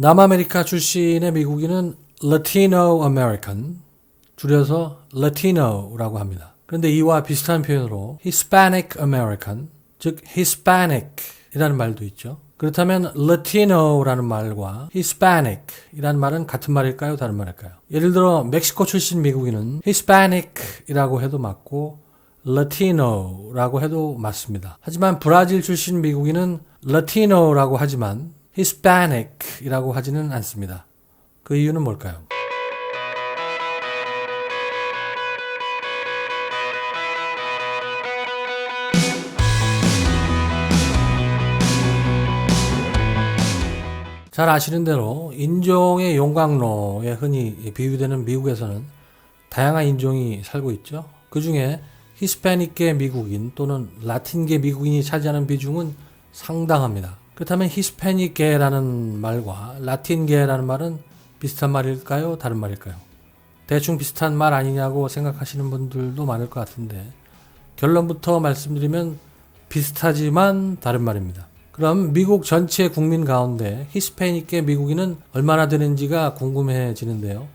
남아메리카 출신의 미국인은 Latino American, 줄여서 Latino라고 합니다. 그런데 이와 비슷한 표현으로 Hispanic American, 즉 Hispanic이라는 말도 있죠. 그렇다면 Latino라는 말과 Hispanic 이라는 말은 같은 말일까요? 다른 말일까요? 예를 들어 멕시코 출신 미국인은 Hispanic이라고 해도 맞고 Latino라고 해도 맞습니다. 하지만 브라질 출신 미국인은 Latino라고 하지만 Hispanic이라고 하지는 않습니다. 그 이유는 뭘까요? 잘 아시는 대로 인종의 용광로에 흔히 비유되는 미국에서는 다양한 인종이 살고 있죠. 그 중에 히스패닉계 미국인 또는 라틴계 미국인이 차지하는 비중은 상당합니다. 그렇다면 히스패닉계라는 말과 라틴계라는 말은 비슷한 말일까요? 다른 말일까요? 대충 비슷한 말 아니냐고 생각하시는 분들도 많을 것 같은데 결론부터 말씀드리면 비슷하지만 다른 말입니다. 그럼 미국 전체 국민 가운데 히스패닉계 미국인은 얼마나 되는지가 궁금해지는데요.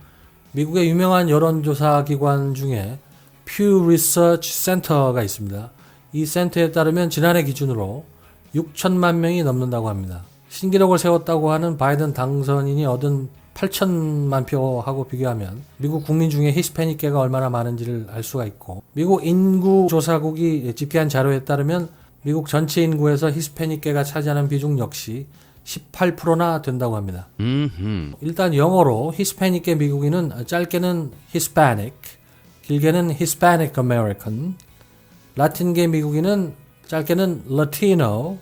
미국의 유명한 여론조사 기관 중에 Pew Research Center가 있습니다. 이 센터에 따르면 지난해 기준으로 6천만 명이 넘는다고 합니다. 신기록을 세웠다고 하는 바이든 당선인이 얻은 8천만 표하고 비교하면 미국 국민 중에 히스패닉계가 얼마나 많은지를 알 수가 있고 미국 인구조사국이 집계한 자료에 따르면 미국 전체 인구에서 히스패닉계가 차지하는 비중 역시 18%나 된다고 합니다. 일단 영어로 히스패닉계 미국인은 짧게는 Hispanic, 길게는 Hispanic American, 라틴계 미국인은 짧게는 Latino,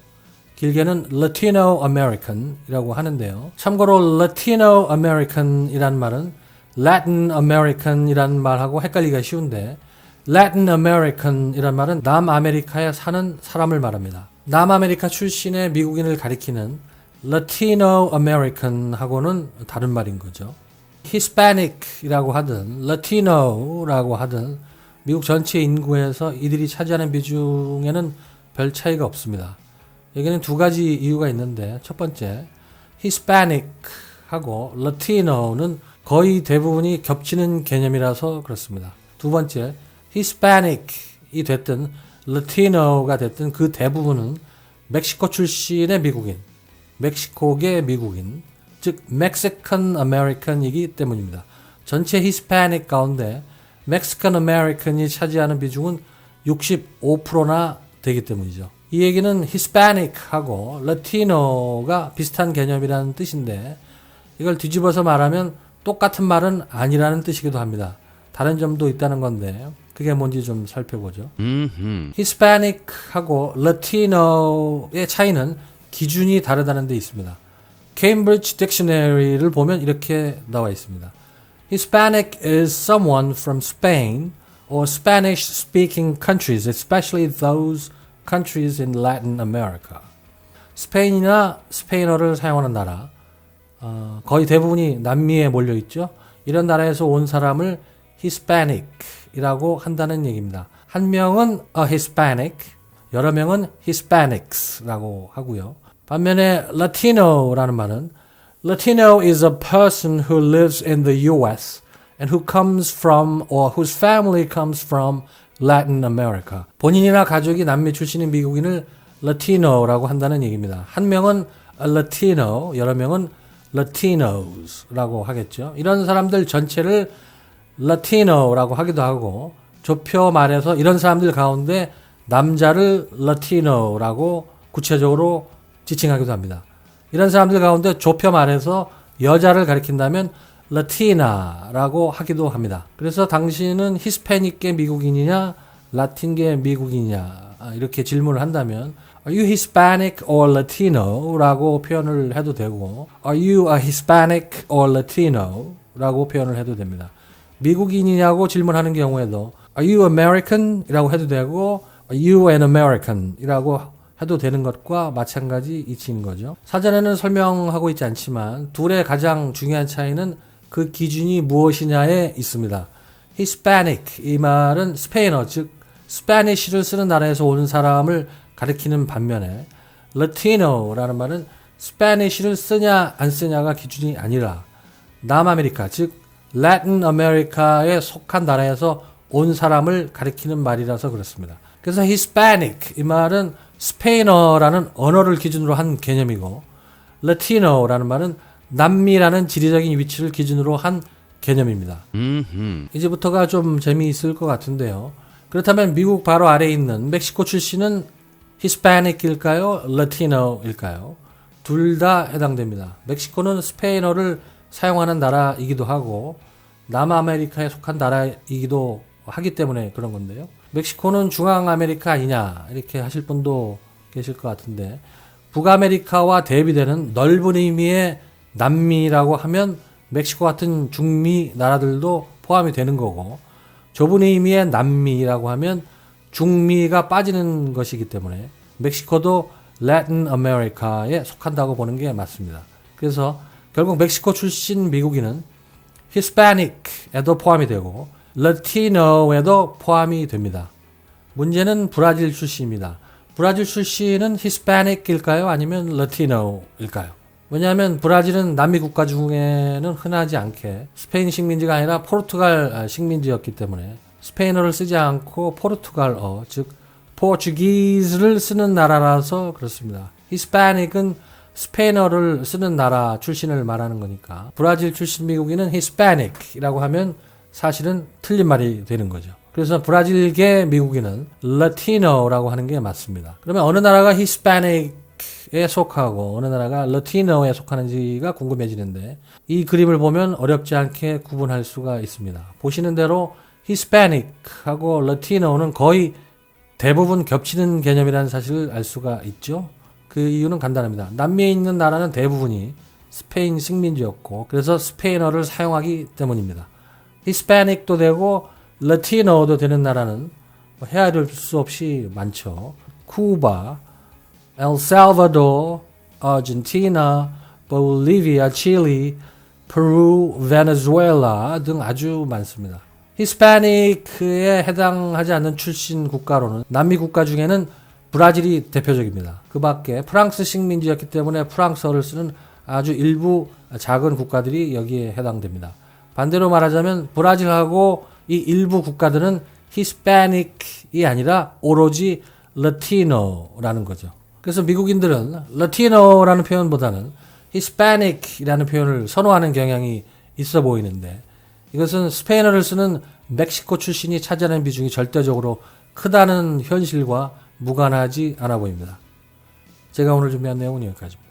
길게는 Latino American이라고 하는데요. 참고로 Latino American이란 말은 Latin American이란 말하고 헷갈리기가 쉬운데 Latin American이란 말은 남아메리카에 사는 사람을 말합니다. 남아메리카 출신의 미국인을 가리키는 Latino American하고는 다른 말인 거죠. Hispanic이라고 하든 Latino라고 하든 미국 전체 인구에서 이들이 차지하는 비중에는 별 차이가 없습니다. 여기는 두 가지 이유가 있는데 첫 번째 Hispanic하고 Latino는 거의 대부분이 겹치는 개념이라서 그렇습니다. 두 번째 Hispanic이 됐든 Latino가 됐든 그 대부분은 멕시코 출신의 미국인, 멕시코계 미국인, 즉 Mexican American이기 때문입니다. 전체 Hispanic 가운데 Mexican American이 차지하는 비중은 65%나 되기 때문이죠. 이 얘기는 Hispanic하고 Latino가 비슷한 개념이라는 뜻인데 이걸 뒤집어서 말하면 똑같은 말은 아니라는 뜻이기도 합니다. 다른 점도 있다는 건데 그게 뭔지 좀 살펴보죠. Hispanic하고 Latino의 차이는 기준이 다르다는 데 있습니다. 케임브리지 딕셔너리를 보면 이렇게 나와 있습니다. Hispanic is someone from Spain or Spanish speaking countries, especially those countries in Latin America. 스페인이나 스페인어를 사용하는 나라, 어, 거의 대부분이 남미에 몰려 있죠. 이런 나라에서 온 사람을 Hispanic이라고 한다는 얘기입니다. 한 명은 a Hispanic, 여러 명은 Hispanics라고 하고요. 반면에 Latino라는 말은 Latino is a person who lives in the US and who comes from or whose family comes from Latin America. 본인이나 가족이 남미 출신인 미국인을 Latino라고 한다는 얘기입니다. 한 명은 Latino, 여러 명은 Latinos라고 하겠죠. 이런 사람들 전체를 Latino라고 하기도 하고 좁혀 말해서 이런 사람들 가운데 남자를 Latino라고 구체적으로 지칭하기도 합니다. 이런 사람들 가운데 좁혀 말해서 여자를 가리킨다면 라티나라고 하기도 합니다. 그래서 당신은 히스패닉계 미국인이냐 라틴계 미국인이냐 이렇게 질문을 한다면 Are you Hispanic or Latino? 라고 표현을 해도 되고 Are you a Hispanic or Latino? 라고 표현을 해도 됩니다. 미국인이냐고 질문하는 경우에도 Are you American? 이라고 해도 되고 Are you an American? 이라고 해도 되는 것과 마찬가지 이치인 거죠. 사전에는 설명하고 있지 않지만 둘의 가장 중요한 차이는 그 기준이 무엇이냐에 있습니다. Hispanic 이 말은 스페인어 즉 스페니쉬를 쓰는 나라에서 오는 사람을 가리키는 반면에 Latino라는 말은 스페니쉬를 쓰냐 안 쓰냐가 기준이 아니라 남아메리카 즉 라틴 아메리카에 속한 나라에서 온 사람을 가리키는 말이라서 그렇습니다. 그래서 Hispanic 이 말은 스페인어라는 언어를 기준으로 한 개념이고 라티노라는 말은 남미라는 지리적인 위치를 기준으로 한 개념입니다. 이제부터가 좀 재미있을 것 같은데요. 그렇다면 미국 바로 아래에 있는 멕시코 출신은 히스패닉일까요? 라티노일까요? 둘 다 해당됩니다. 멕시코는 스페인어를 사용하는 나라이기도 하고 남아메리카에 속한 나라이기도 하기 때문에 그런 건데요. 멕시코는 중앙아메리카 아니냐 이렇게 하실 분도 계실 것 같은데 북아메리카와 대비되는 넓은 의미의 남미라고 하면 멕시코 같은 중미 나라들도 포함이 되는 거고 좁은 의미의 남미라고 하면 중미가 빠지는 것이기 때문에 멕시코도 라틴 아메리카에 속한다고 보는 게 맞습니다. 그래서 결국 멕시코 출신 미국인은 히스패닉에도 포함이 되고 라티노에도 포함이 됩니다. 문제는 브라질 출신입니다. 브라질 출신은 히스패닉일까요? 아니면 라티노일까요? 왜냐하면 브라질은 남미 국가 중에는 흔하지 않게 스페인 식민지가 아니라 포르투갈 식민지였기 때문에 스페인어를 쓰지 않고 포르투갈어, 즉 포르투기스를 쓰는 나라라서 그렇습니다. 히스패닉은 스페인어를 쓰는 나라 출신을 말하는 거니까 브라질 출신 미국인은 히스패닉이라고 하면 사실은 틀린 말이 되는 거죠. 그래서 브라질계 미국인은 라티노라고 하는 게 맞습니다. 그러면 어느 나라가 히스패닉 에 속하고 어느 나라가 라티노에 속하는지가 궁금해지는데 이 그림을 보면 어렵지 않게 구분할 수가 있습니다. 보시는 대로 히스패닉하고 라티노는 거의 대부분 겹치는 개념이라는 사실을 알 수가 있죠. 그 이유는 간단합니다. 남미에 있는 나라는 대부분이 스페인 식민지였고 그래서 스페인어를 사용하기 때문입니다. 히스패닉도 되고 라티노도 되는 나라는 뭐 헤아릴 수 없이 많죠. 쿠바, 엘살바도르, 아르헨티나, 볼리비아, 칠리, 페루, 베네수엘라 등 아주 많습니다. 히스패닉에 해당하지 않는 출신 국가로는 남미 국가 중에는 브라질이 대표적입니다. 그 밖에 프랑스 식민지였기 때문에 프랑스어를 쓰는 아주 일부 작은 국가들이 여기에 해당됩니다. 반대로 말하자면 브라질하고 이 일부 국가들은 히스패닉이 아니라 오로지 라티노라는 거죠. 그래서 미국인들은 라티노라는 표현보다는 히스패닉이라는 표현을 선호하는 경향이 있어 보이는데 이것은 스페인어를 쓰는 멕시코 출신이 차지하는 비중이 절대적으로 크다는 현실과 무관하지 않아 보입니다. 제가 오늘 준비한 내용은 여기까지입니다.